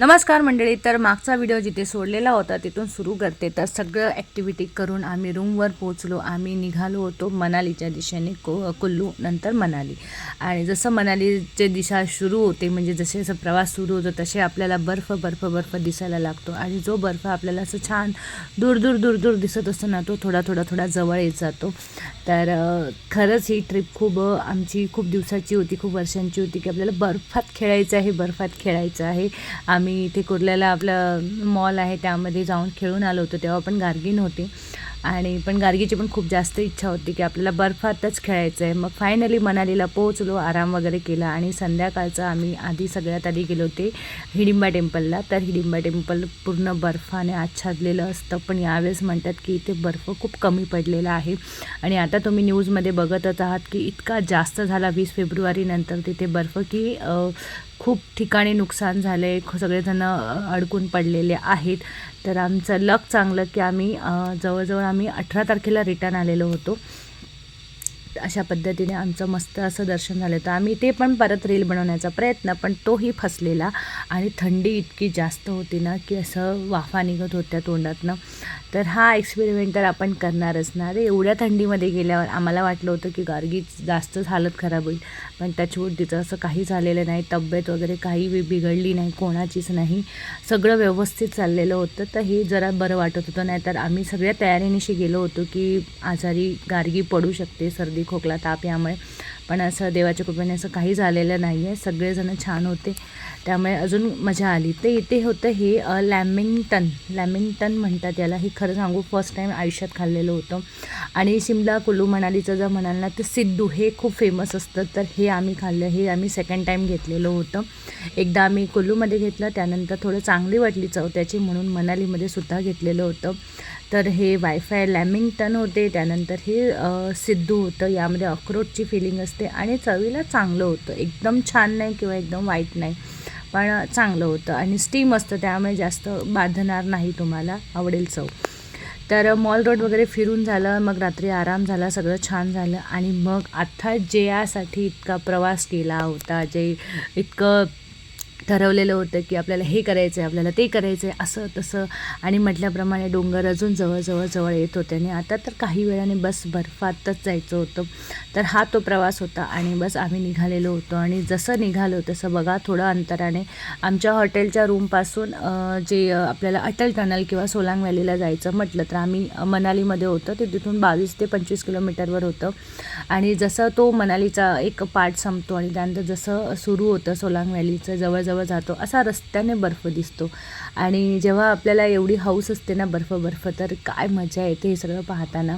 नमस्कार मंडळी तर मागचा व्हिडिओ जिथे सोडलेला होता तिथून सुरू करते. तर सगळं ॲक्टिव्हिटी करून आम्ही रूमवर पोचलो आम्ही निघालो होतो मनालीच्या दिशेने को कुल्लू नंतर मनाली. आणि जसं मनालीचे दिशा सुरू होते म्हणजे जसे जसं प्रवास सुरू होतो तसे आपल्याला बर्फ बर्फ बर्फ दिसायला लागतो. आणि जो बर्फ आपल्याला असं छान दूर दूर दूर दूर दिसत असतो ना तो थोडा थोडा थोडा जवळ येत जातो. तर खरंच ही ट्रिप खूप आमची खूप दिवसाची होती खूप वर्षांची होती की आपल्याला बर्फात खेळायचं आहे बर्फात खेळायचं आहे. आम्ही इथे कुर्ल्याला आपलं मॉल आहे त्यामध्ये जाऊन खेळून आलो होतो तेव्हा पण गार्गी नव्हती आणि पण गार्गीची पण खूप जास्त इच्छा होती की आपल्याला बर्फातच खेळायचं आहे मग फायनली मनालीला पोहोचलो आराम वगैरे केला आणि संध्याकाळचं आम्ही आधी सगळ्यात आधी गेलो होते हिडिंबा टेम्पलला. तर हिडिंबा टेम्पल पूर्ण बर्फाने आच्छादलेलं असतं. पण यावेळेस म्हणतात की इथे बर्फ खूप कमी पडलेला आहे. आणि आता तुम्ही न्यूजमध्ये बघतच आहात की इतका जास्त झाला वीस फेब्रुवारीनंतर तिथे बर्फ की खूप ठिकाणी नुकसान झालं आहे सगळेजण अडकून पडलेले आहेत. तर आमचं लक चांगलं की आम्ही जवळजवळ आम्ही अठरा तारखेला रिटर्न आलेलो होतो. अशा पद्धतीने आमचं मस्त असं दर्शन झालं. होतं आम्ही ते पण परत रील बनवण्याचा प्रयत्न पण तोही फसलेला. आणि थंडी इतकी जास्त होती ना की असं वाफा निघत होत्या तोंडातनं. तर हा एक्सपेरिमेंट तर आपण करणारच ना रे. एवढ्या थंडीमध्ये गेल्यावर आम्हाला वाटलं होतं की गार्गी जास्तच हालत खराब होईल. पण त्याच्यावर तिचं असं काही झालेलं नाही. तब्येत वगैरे काही बिघडली नाही कोणाचीच नाही. सगळं व्यवस्थित चाललेलं होतं. तर हे जरा बरं वाटत होतं. नाहीतर आम्ही सगळ्या तयारीनिशी गेलो होतो की आजारी गार्गी पडू शकते सर्दी હળદી ખોકલા તાપ્યા મળે पण असं देवाच्या कृपेने असं काही झालेलं नाही आहे. सगळेजण छान होते. त्यामुळे अजून मजा आली. ते इथे होतं हे लॅमिंग्टन. लॅमिंग्टन म्हणतात याला. हे खरं सांगू फर्स्ट टाईम आयुष्यात खाल्लेलं होतं. आणि शिमला कुलू मनालीचं जर म्हणाल ना तर सिद्धू हे खूप फेमस असतं तर हे आम्ही खाल्लं. हे आम्ही सेकंड टाईम घेतलेलं होतं. एकदा आम्ही कुल्लूमध्ये घेतलं. त्यानंतर थोडं चांगली वाटली चव त्याची म्हणून मनालीमध्ये सुद्धा घेतलेलं होतं. तर हे वायफाय लॅमिंग्टन होते. त्यानंतर हे सिद्धू होतं. यामध्ये अक्रोटची फिलिंग असते. आणि चवीला चांगलं होतं. एकदम छान नाही किंवा एकदम वाईट नाही पण चांगलं होतं आणि स्टीम असतं त्यामुळे जास्त बाधणार नाही तुम्हाला आवडेल चव. तर मॉल रोड वगैरे फिरून झालं मग रात्री आराम झाला सगळं छान झालं आणि मग आत्ता जे यासाठी इतका प्रवास केला होता जे इतकं ठरवलेलं होतं की आपल्याला हे करायचं आहे आपल्याला ते करायचं आहे असं तसं. आणि म्हटल्याप्रमाणे डोंगर अजून जवळजवळ जवळ येत होते. आणि आता तर काही वेळाने बस बर्फातच जायचं होतं. तर हा तो प्रवास होता आणि बस आम्ही निघालेलो होतो. आणि जसं निघालो तसं बघा थोडं अंतराने आमच्या हॉटेलच्या रूमपासून जे आपल्याला अटल टनल किंवा सोलांग व्हॅलीला जायचं म्हटलं तर आम्ही मनालीमध्ये होतं. ते तिथून बावीस ते पंचवीस किलोमीटरवर होतं. आणि जसं तो मनालीचा एक पार्ट संपतो आणि त्यानंतर जसं सुरू होतं सोलांग व्हॅलीचं जवळजवळ जातो असा रस्त्याने बर्फ दिसतो. आणि जेव्हा आपल्याला एवढी हौस असते ना बर्फ बर्फ तर काय मजा येते हे सगळं पाहताना.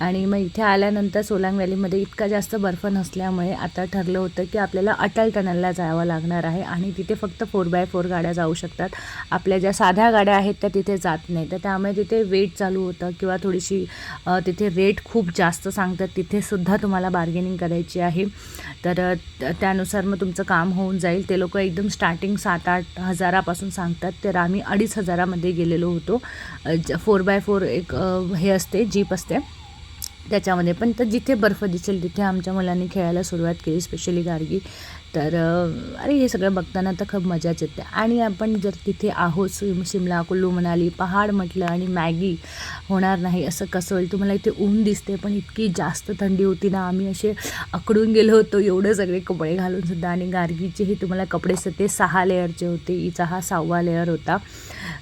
आणि मग इथे आल्यानंतर सोलांग व्हॅलीमध्ये इतका जास्त बर्फ नसल्यामुळे आता ठरलं होतं की आपल्याला अटल टनलला जावं लागणार आहे आणि तिथे फक्त फोर बाय फोर गाड्या जाऊ शकतात. आपल्या ज्या साध्या गाड्या आहेत त्या तिथे जात नाही तर त्यामुळे तिथे वेट चालू होतं किंवा थोडीशी तिथे रेट खूप जास्त सांगतात. तिथे सुद्धा तुम्हाला बार्गेनिंग करायची आहे. तर त्यानुसार मग तुमचं काम होऊन जाईल. ते लोक एकदम स्टार्ट स्टार्टिंग सात आठ हजारापासून सांगतात तर आम्ही अडीच हजारामध्ये गेलेलो होतो. फोर बाय फोर एक हे असते जीप असते. त्याच्यामध्ये. पण तर जिथे बर्फ दिसेल तिथे आमच्या मुलांनी खेळायला सुरुवात केली स्पेशली गार्गी. तर अरे हे सगळं बघताना तर खूप मजाच येते. आणि आपण जर तिथे आहोत सिम शिमला कुल्लू मनाली पहाड म्हटलं आणि मॅगी होणार नाही असं कसं होईल? तुम्हाला इथे ऊन दिसते पण इतकी जास्त थंडी होती ना आम्ही असे अकडून गेलो होतो एवढं सगळे कपडे घालून सुद्धा. आणि गार्गीचेही तुम्हाला कपडे सते ते सहा लेअरचे होते हिचा हा सहावा लेअर होता.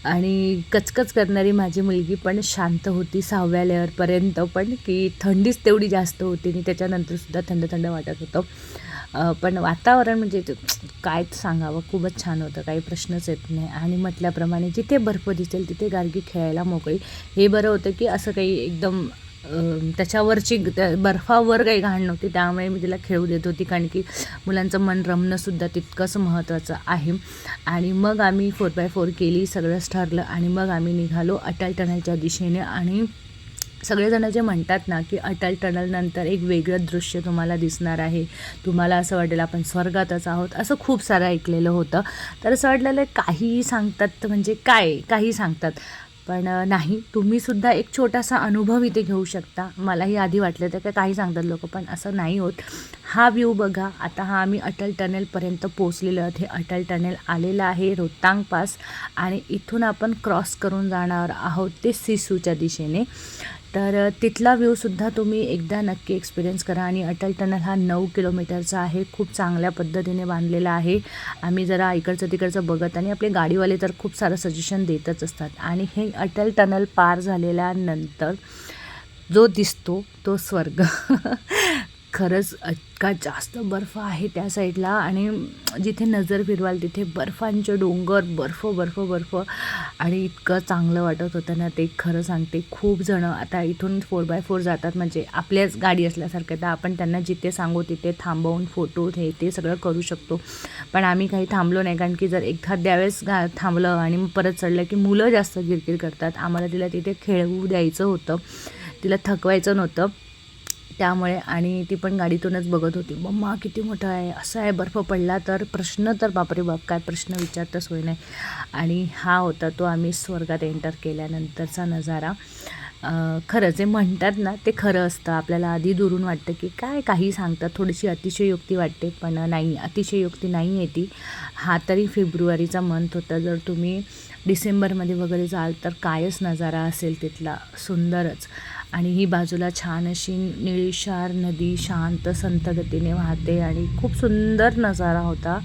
आणि कचकच करणारी माझी मुलगी पण शांत होती सहाव्या लेअरपर्यंत पण की थंडीच तेवढी जास्त होती आणि त्याच्यानंतरसुद्धा थंड थंड वाटत होतं. पण वातावरण म्हणजे काय सांगावं? खूपच छान होतं. काही प्रश्नच येत नाही. आणि म्हटल्याप्रमाणे जिथे बर्फ दिसेल तिथे गार्गी खेळायला मोकळी. हे बरं होतं की असं काही एकदम त्याच्यावरची त्या बर्फावर काही घाण नव्हती त्यामुळे मी तिला खेळू देत होती कारण की मुलांचं मन रमणंसुद्धा तितकंच महत्त्वाचं आहे. आणि मग आम्ही फोर बाय फोर केली सगळंच ठरलं आणि मग आम्ही निघालो अटल टनलच्या दिशेने. आणि सगळेजण जे म्हणतात ना की अटल टनलनंतर एक वेगळं दृश्य तुम्हाला दिसणार आहे. तुम्हाला असं वाटेल आपण स्वर्गातच आहोत असं खूप सारं ऐकलेलं होतं. तर असं वाटलेलं काहीही सांगतात म्हणजे काय काही सांगतात. पण नाही तुम्हीसुद्धा एक छोटासा अनुभव इथे घेऊ शकता. मलाही आधी वाटलं होतं का काही सांगतात लोक पण असं नाही होत. हा व्ह्यू बघा. आता हा आम्ही अटल टनेलपर्यंत पोचलेलो आहोत हे अटल टनेल आलेलं आहे रोहतांग पास. आणि इथून आपण क्रॉस करून जाणार आहोत ते सिसूच्या दिशेने. तर तिथला व्ह्यूसुद्धा तुम्ही एकदा नक्की एक्सपिरियन्स करा आणि अटल टनल हा नऊ किलोमीटरचा आहे खूप चांगल्या पद्धतीने बांधलेला आहे. आम्ही जरा इकडचं तिकडचं बघत आणि आपले गाडीवाले तर खूप सारं सजेशन देतच असतात. आणि हे अटल टनल पार झालेल्यानंतर जो दिसतो तो स्वर्ग. खरंच इतका जास्त बर्फ आहे त्या साईडला आणि जिथे नजर फिरवाल तिथे बर्फांचे डोंगर बर्फ बर्फ बर्फ. आणि इतकं चांगलं वाटत होतं ना ते खरं सांगते. खूप जणं आता इथून फोर बाय फोर जातात म्हणजे आपल्याच गाडी असल्यासारखं तर आपण त्यांना जिथे सांगू तिथे थांबवून फोटो हे ते सगळं करू शकतो. पण आम्ही काही थांबलो नाही कारण की जर एखाद्या वेळेस गा थांबलं आणि मग परत चढलं की मुलं जास्त किरकिर करतात. आम्हाला तिला तिथे खेळवू द्यायचं होतं. तिला थकवायचं नव्हतं. त्यामुळे आणि ती पण गाडीतूनच बघत होती. मम्मा किती मोठं आहे असं आहे बर्फ पडला तर प्रश्न तर बापरे बाप काय प्रश्न विचारता सोय नाही. आणि हा होता तो आम्ही स्वर्गात एंटर केल्यानंतरचा नजारा. खरं जे म्हणतात ना ते खरं असतं. आपल्याला आधी दुरून वाटतं की काय काही सांगतात. थोडीशी अतिशयोक्ती वाटते पण नाही अतिशयोक्ती नाही आहे ती. हा तरी फेब्रुवारीचा मंथ होता. जर तुम्ही डिसेंबरमध्ये वगैरे जाल तर कायच नजारा असेल तिथला. सुंदरच. आणि ही बाजूला छान अशी निळीशार नदी शांत संतगतीने वाहते आणि खूप सुंदर नजारा होता.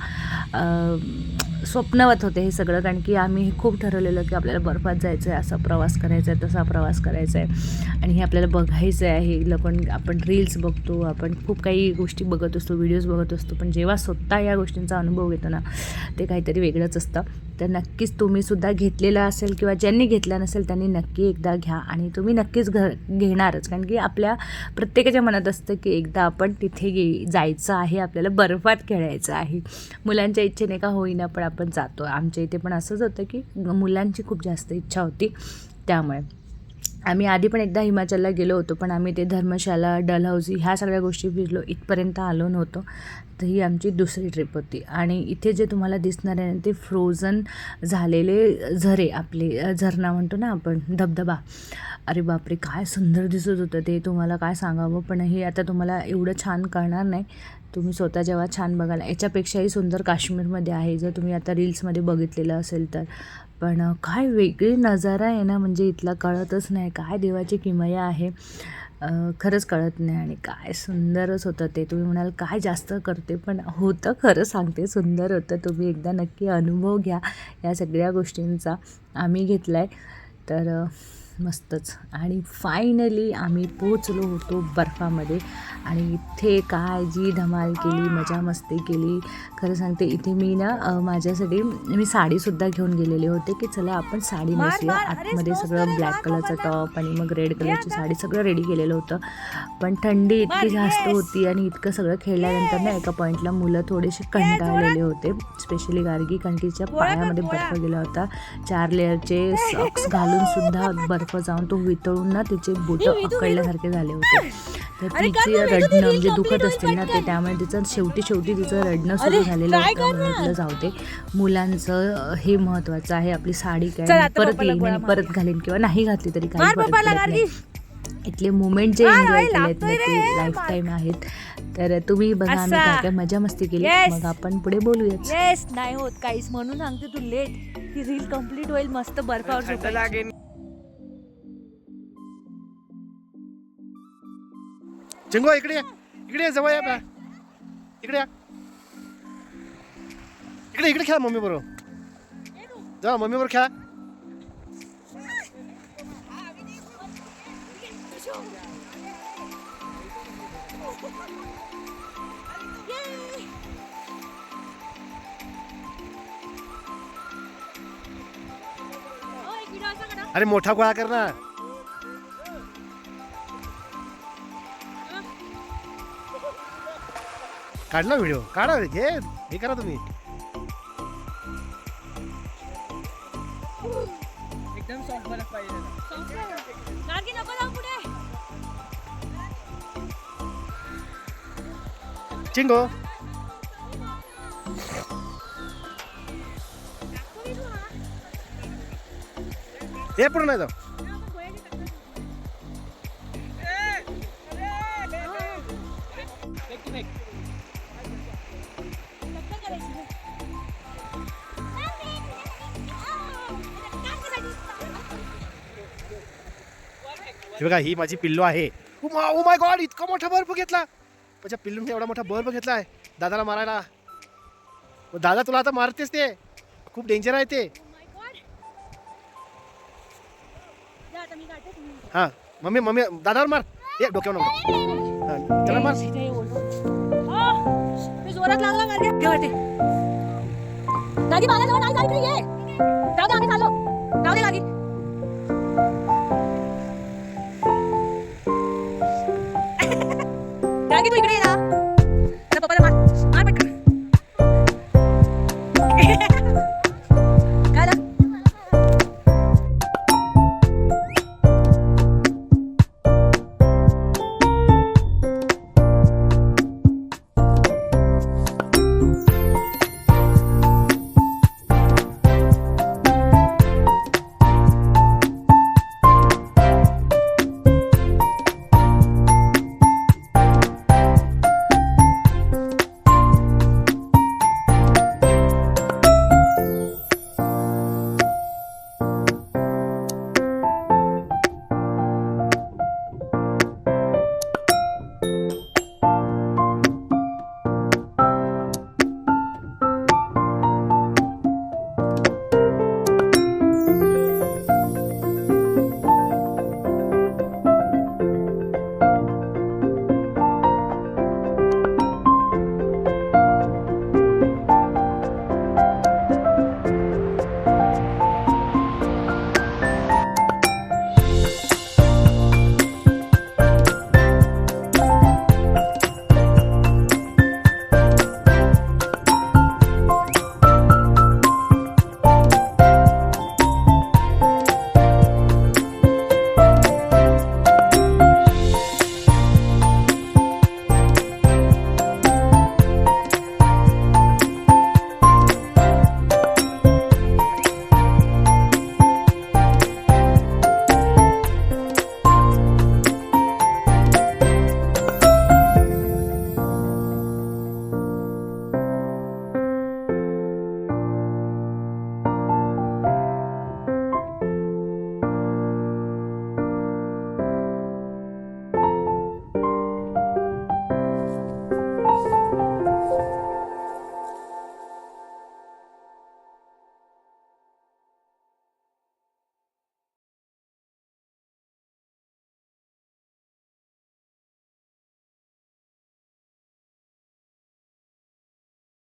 स्वप्नवत होते हे सगळं कारण की आम्ही खूप ठरवलेलं की आपल्याला बर्फात जायचं आहे असा प्रवास करायचा आहे तसा प्रवास करायचा आहे. आणि हे आपल्याला बघायचं आहे लोकं आपण रील्स बघतो आपण खूप काही गोष्टी बघत असतो व्हिडिओज बघत असतो पण जेव्हा स्वतः या गोष्टींचा अनुभव घेतो ना ते काहीतरी वेगळंच असतं. तर नक्कीच तुम्हीसुद्धा घेतलेला असेल किंवा ज्यांनी घेतला नसेल त्यांनी नक्की एकदा घ्या आणि तुम्ही नक्कीच घ घेणारच. कारण की आपल्या प्रत्येकाच्या मनात असतं की एकदा आपण तिथे गे जायचं आहे आपल्याला बर्फात खेळायचं आहे. मुलांच्या इच्छेने का होईना पण आपण जातो आमच्या इथे पण असंच होतं की मुलांची खूप जास्त इच्छा होती त्यामुळे. आम्ही आधी पण एकदा हिमाचलला गेलो होतो पण आम्ही ते धर्मशाला डलहौसी ह्या सगळ्या गोष्टी फिरलो. इथपर्यंत आलो नव्हतो. तर ही आमची दुसरी ट्रिप होती. आणि इथे जे तुम्हाला दिसणार आहे ना ते फ्रोझन झालेले झरे आपले झरणा म्हणतो ना आपण धबधबा. अरे बापरे काय सुंदर दिसत होतं ते. तुम्हाला काय सांगावं? पण हे आता तुम्हाला एवढं छान कळणार नाही. तुम्ही स्वतः जेव्हा छान बघाल याच्यापेक्षाही सुंदर काश्मीरमध्ये आहे. जर तुम्ही आता रील्समध्ये बघितलेलं असेल तर. पण काय वेगळी नजारा आहे ना म्हणजे इथला कळतच नाही. काय देवाची किमया आहे खरंच कळत नाही. आणि काय सुंदरच होतं ते. तुम्ही म्हणाल काय जास्त करते? पण होतं खरं सांगते सुंदर होतं. तुम्ही एकदा नक्की अनुभव घ्या या सगळ्या गोष्टींचा. आम्ही घेतला आहे तर मस्तच. आणि फायनली आम्ही पोचलो होतो बर्फामध्ये. आणि इथे काय जी धमाल केली मजा मस्ती केली. खरं सांगते इथे मी ना माझ्यासाठी मी साडीसुद्धा घेऊन गेलेले होते की चला आपण साडी नेसूया. आतमध्ये सगळं ब्लॅक कलरचा टॉप आणि मग रेड कलरची साडी सगळं रेडी केलेलं होतं. पण थंडी इतकी जास्त होती आणि इतकं सगळं खेळल्यानंतर ना एका पॉईंटला मुलं थोडेसे कंटाळलेले होते. स्पेशली गार्गी कारण तिच्या पायामध्ये बर्फ गेला होता. चार लेअरचे सॉक्स घालून सुद्धा बर्फ जाऊन तो वितळून ना तिचे बोट अकडल्यासारखे झाले होते. तर तिची रडणं म्हणजे दुखत असतील ना ते त्यामुळे तिचं शेवटी शेवटी तिचं रडणं सुरू झालेलं होतं. म्हटलं जाऊ दे. मुलांचं हे महत्वाचं आहे. आपली साडी काय? परत येईन आणि परत घालीन किंवा नाही घातली तरी काही. नाही. इथले मुमेंट जे एन्जॉय केलेत ना ते लाईफ. टाईम आहेत. तर तुम्ही बघा आम्ही असा. काय काय मजा मस्ती केली. मग आपण पुढे बोलूयाच येस नाही होत काहीच. म्हणून सांगते तू लेट ती रील कंप्लीट होईल. मस्त बर्फावर झोपायची. चिंगो इकडे इकडे जवळ या बा इकडे या. इकडे इकडे खेळा मम्मी बरोबर. जा मम्मी बरोबर खेळा. अरे मोठा गोळा कर ना. काढला व्हिडिओ काढा घे हे करा तुम्ही गार्गी नको जाऊ पुढे चिंगो हे पुढे नाही जाऊ हे बघा ही माझी पिल्लू आहे. ओ माय गॉड इतका मोठा बर्फ घेतला. माझ्या पिल्लूने एवढा मोठा बर्फ घेतलाय दादाला मारायला. दादा तुला आता मारतेस ते. खूप डेंजर आहे ते. हा मम्मी मम्मी दादावर मार. ये डोक्यावर नको. हा, त्याला मार. मी जोरात लागला गाडी. घे वाटे गाडी माझ्याजवळ नाही गाडी इकडे ये. जाऊ दे आम्ही चाललो. गाडी तू इकडे ये ना त्या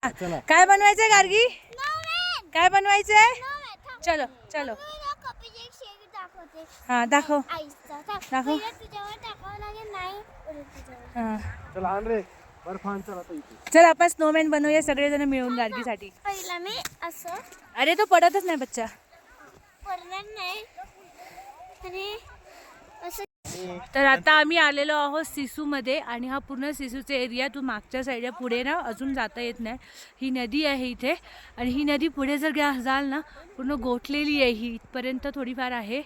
काय बनवायचंय गार्गी? काय बनवायचंय? चलो चलो. हा दाखव. दाखव. हा. चल आण रे बर्फ आण चल आता इथे. चल आपण स्नोमॅन बनवूया सगळेजण मिळून गार्गीसाठी. पहिला मी असं अरे तो पडतच नाही बच्चा. पडणार नाही. आणि असं तर आता आम्ही आलेलो आहोत सिसूमध्ये आणि हा पूर्ण सिसूचा एरिया तू मागच्या साईडला पुढे ना अजून जाता येत नाही. ही नदी आहे इथे आणि ही नदी पुढे जर गा जाल ना पूर्ण गोठलेली आहे ही. इथपर्यंत थोडीफार आहे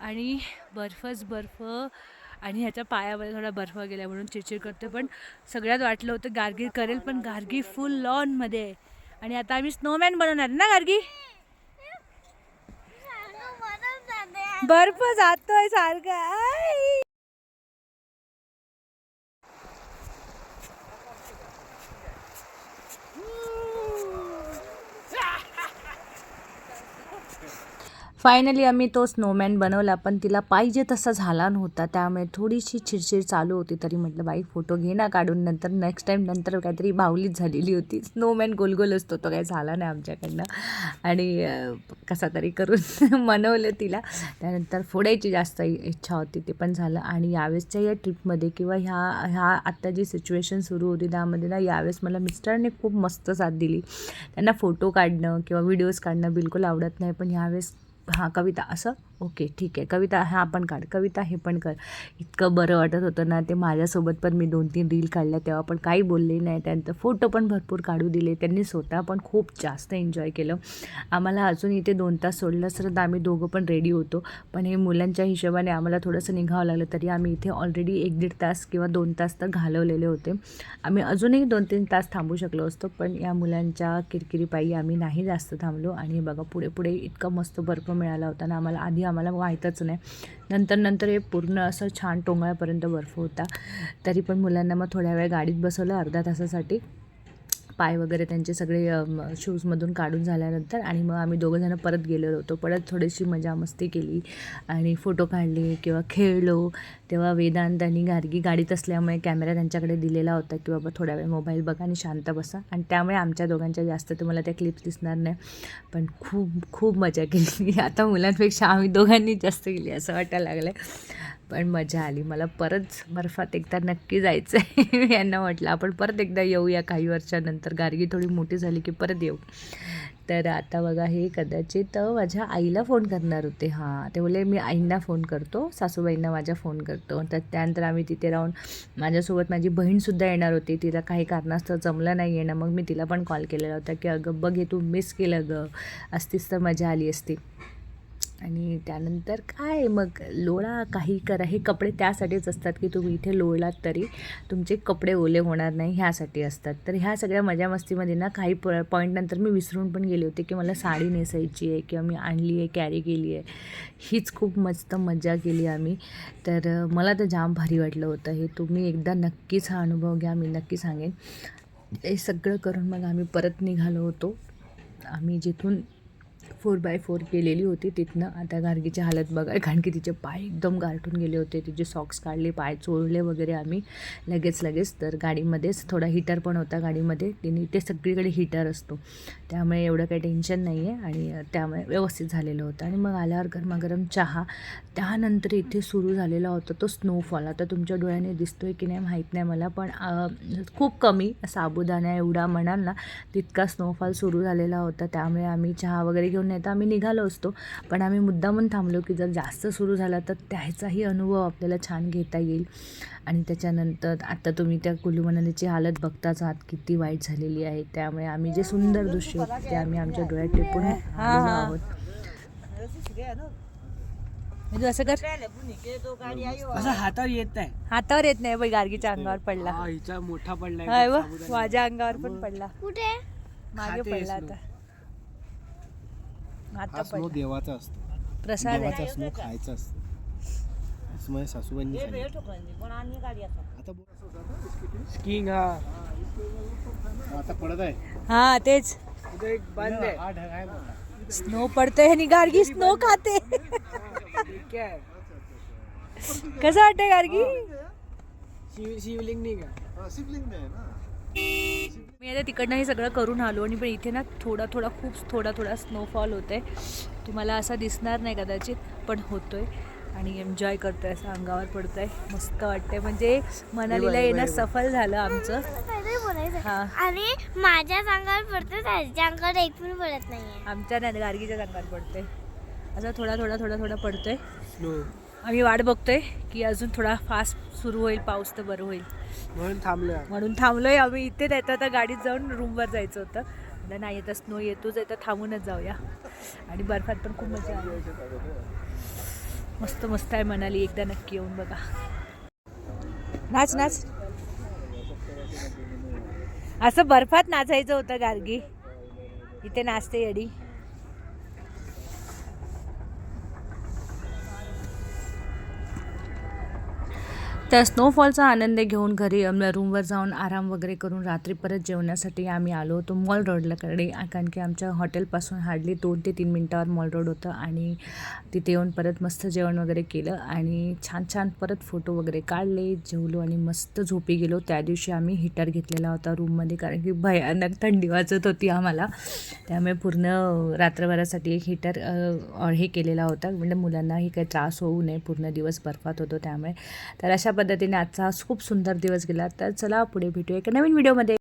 आणि बर्फच बर्फ आणि ह्याच्या पायावर थोडा बर्फ गेला म्हणून चिडचिड करते पण सगळ्यात वाटलं होतं गार्गी करेल पण गार्गी फुल लॉनमध्ये आहे आणि आता आम्ही स्नोमॅन बनवणार ना गार्गी बर्फ जातोय सारखं. फायनली आम्ही तो स्नोमॅन बनवला पण तिला पाहिजे तसा झाला नव्हता. त्यामुळे थोडीशी चिडचिड चालू होती. तरी म्हटलं बाई फोटो घे ना काढून नंतर नेक्स्ट टाईम नंतर काहीतरी बाहुलीच झालेली होती. स्नोमॅन गोलगोल असतो तो काही झाला नाही आमच्याकडनं. आणि कसा तरी करून मनवलं तिला. त्यानंतर फोडायची जास्त इच्छा होती ते पण झालं. आणि यावेळेसच्या या ट्रिपमध्ये किंवा ह्या ह्या आत्ता जी सिच्युएशन सुरू होती त्यामध्ये ना यावेळेस मला मिस्टरने खूप मस्त साथ दिली. त्यांना फोटो काढणं किंवा व्हिडिओज काढणं बिलकुल आवडत नाही पण यावेळेस हां कविता असं ओके ठीक आहे. कविता हा पण काढ. कविता हे पण कर. इतकं बरं वाटत होतं ना ते माझ्यासोबत पण मी दोन तीन रील काढल्या तेव्हा पण काही बोलले नाही. त्यानंतर फोटो पण भरपूर काढू दिले. त्यांनी स्वतः पण खूप जास्त एन्जॉय केलं. आम्हाला अजून इथे दोन तास सोडलं असतं तर आम्ही दोघं पण रेडी होतो. पण हे मुलांच्या हिशोबाने आम्हाला थोडंसं निघावं लागलं तरी आम्ही इथे ऑलरेडी एक दीड तास किंवा दोन तास तर घालवलेले होते. आम्ही अजूनही दोन तीन तास थांबू शकलो असतो पण या मुलांच्या किरकिरीपायी आम्ही नाही जास्त थांबलो. आणि बघा पुढे पुढे इतका मस्त बर्फ मिळाला होता ना आम्हाला आधी आम्हाला माहीतच नाही. नंतर नंतर हे पूर्ण असं छान टोंगळ्यापर्यंत बर्फ होता. तरी पण मुलांना मग थोड्या वेळ गाडीत बसवलं अर्ध्या तासासाठी. पाय वगैरे त्यांचे सगळे शूजमधून काढून झाल्यानंतर आणि मग आम्ही दोघंजणं परत गेलेलो होतो. परत थोडीशी मजा मस्ती केली आणि फोटो काढले किंवा खेळलो. तेव्हा वेदांत आणि गार्गी गाडीत असल्यामुळे कॅमेरा त्यांच्याकडे दिलेला होता की बाबा थोड्या वेळ मोबाईल बघा आणि शांत बसा. आणि त्यामुळे आमच्या दोघांच्या जास्त तुम्हाला त्या क्लिप्स दिसणार नाही पण खूप खूप मजा केली. आता मुलांपेक्षा आम्ही दोघांनी जास्त केली असं वाटायला लागलं आहे पण मजा आली. मला परत बर्फात एकदा नक्की जायचं आहे यांना म्हटलं. आपण परत एकदा येऊया काही वर्षानंतर. गार्गी थोडी मोठी झाली की परत येऊ. तर आता बघा हे कदाचित माझ्या आईला फोन करणार होते. हां ते बोले मी आईंना फोन करतो. सासूबाईंना माझ्या फोन करतो. तर त्यानंतर आम्ही तिथे राहून माझ्यासोबत माझी बहीणसुद्धा येणार होती. तिला काही कारणास्तव जमलं नाही येणं मग मी तिला पण कॉल केलेला होता की अगं बघ हे तू मिस केलं गं. असतीच तर मजा आली असती. आणि त्यानंतर काय मग लोळा काही करा हे कपडे त्यासाठीच असतात की तुम्ही इथे लोळलात तरी तुमचे कपडे ओले होणार नाही ह्यासाठी असतात. तर ह्या सगळ्या मजा मस्तीमध्ये ना काही प पॉईंट नंतर मी विसरून पण गेले होते की मला साडी नेसायची आहे किंवा मी आणली आहे कॅरी केली आहे. हीच खूप मस्त मजा केली आम्ही. तर मला तर जाम भारी वाटलं होतं. हे तुम्ही एकदा नक्कीच हा अनुभव घ्या मी नक्की सांगेन. हे सगळं करून मग आम्ही परत निघालो होतो. आम्ही जिथून फोर बाय फोर केलेली होती. तिथनं आता गार्गीची हालत बघा कारण की तिचे पाय एकदम गारठून गेले होते. तिचे सॉक्स काढले पाय चोळले वगैरे आम्ही. लगेच लगेच तर गाडीमध्येच थोडा हिटर पण होता गाडीमध्ये. तिने ते सगळीकडे हिटर असतो. त्यामुळे एवढं काही टेन्शन नाही आहे आणि त्यामुळे व्यवस्थित झालेलं होतं. आणि मग आल्यावर गरमागरम चहा. त्यानंतर इथे सुरू झालेला होता तो स्नोफॉल आता तुमच्या डोळ्याने दिसतो आहे की नाही माहीत नाही मला पण खूप कमी साबुदाणा एवढा म्हणाल ना तितका स्नोफॉल सुरू झालेला होता. त्यामुळे आम्ही चहा वगैरे घेऊन नाही तर आम्ही निघालो असतो. पण आम्ही मुद्दामून थांबलो की जर जास्त सुरू झाला तर त्याचाही अनुभव आपल्याला छान घेता येईल. आणि त्याच्यानंतर आता तुम्ही त्या कुलू मनालीची हालत बघताच आहात किती वाईट झालेली आहे. त्यामुळे आम्ही जे सुंदर दृश्य होते ते आम्ही आमच्या डोळ्यात टिपून आहोत. म्हणजे असं कर. असं हातावर येत नाही. हातावर येत नाही बाई गार्गीच्या अंगावर पडला. हा हिचा मोठा पडलाय हाय वा, साबुदाणा. माझ्या अंगावर पण पडला. कुठे? मागे पडला. आता. हा स्नो देवाचा असतो. प्रसाद आहे. देवाचा स्नो खायचा असतो. असं माझ्या सासूबाईंनी सांगितलं. आता. बोल. स्कीइंग हा. आता पडत आहे. हा तेच. एक बंद आहे. हा ढग आहे मोठा. स्नो पडतोय आणि गार्गी स्नो खाते. कसं वाटतंय गार्गी? शिव शिवलिंग नाही का? मी आता तिकडनं हे सगळं करून आलो आणि पण इथे ना थोडा थोडा खूप थोडा थोडा स्नोफॉल होतोय. तुम्हाला असा दिसणार नाही कदाचित पण होतोय. आणि एन्जॉय करतोय असं अंगावर पडतोय. मस्त वाटतंय. म्हणजे मनालीला येणं सफल झालं आमचं. हा. आणि माझ्या अंगावर पडतो त्याच्या अंगावर एक पण पडत नाहीये. आमच्या नाही गार्गीच्या अंगावर पडतोय. असा थोडा थोडा थोडा थोडा पडतोय. स्नो आम्ही वाट बघतोय की अजून थोडा फास्ट सुरू होईल पाऊस तर बरं होईल. म्हणून थांबलोय म्हणून थांबलोय आम्ही. इथे नाही आता गाडीत जाऊन रूमवर जायचं होतं. म्हणलं नाही येतं स्नो येतोच आहे तर थांबूनच जाऊया. आणि बर्फात पण खूप मजा आली. मस्त मस्त आहे मनाली. एकदा नक्की येऊन बघा. नाच नाच. असं बर्फात नाचायचं होतं गार्गी. इथे नाचते येडी. त्या स्नोफॉलचा आनंद घेऊन घरी आमच्या रूमवर जाऊन आराम वगैरे करून रात्री परत जेवण्यासाठी आम्ही आलो होतो मॉल रोडलाकडे कारण की आमच्या हॉटेलपासून हार्डली दोन ते तीन मिनटावर मॉल रोड होतं आणि तिथे येऊन परत मस्त जेवण वगैरे केलं आणि छान छान परत फोटो वगैरे काढले जेवलो आणि मस्त झोपी गेलो. त्या दिवशी आम्ही हिटर घेतलेला होता रूममध्ये कारण की भयानक थंडी वाजत होती आम्हाला. त्यामुळे पूर्ण रात्रभरासाठी एक हिटर हे केलेला होता. म्हणजे मुलांनाही काही त्रास होऊ नये पूर्ण दिवस बर्फात होतो त्यामुळे. तर अशा पद्धतीने आजचा खूप सुंदर दिवस गेला. तर चला पुढे भेटूया एका नवीन व्हिडिओमध्ये.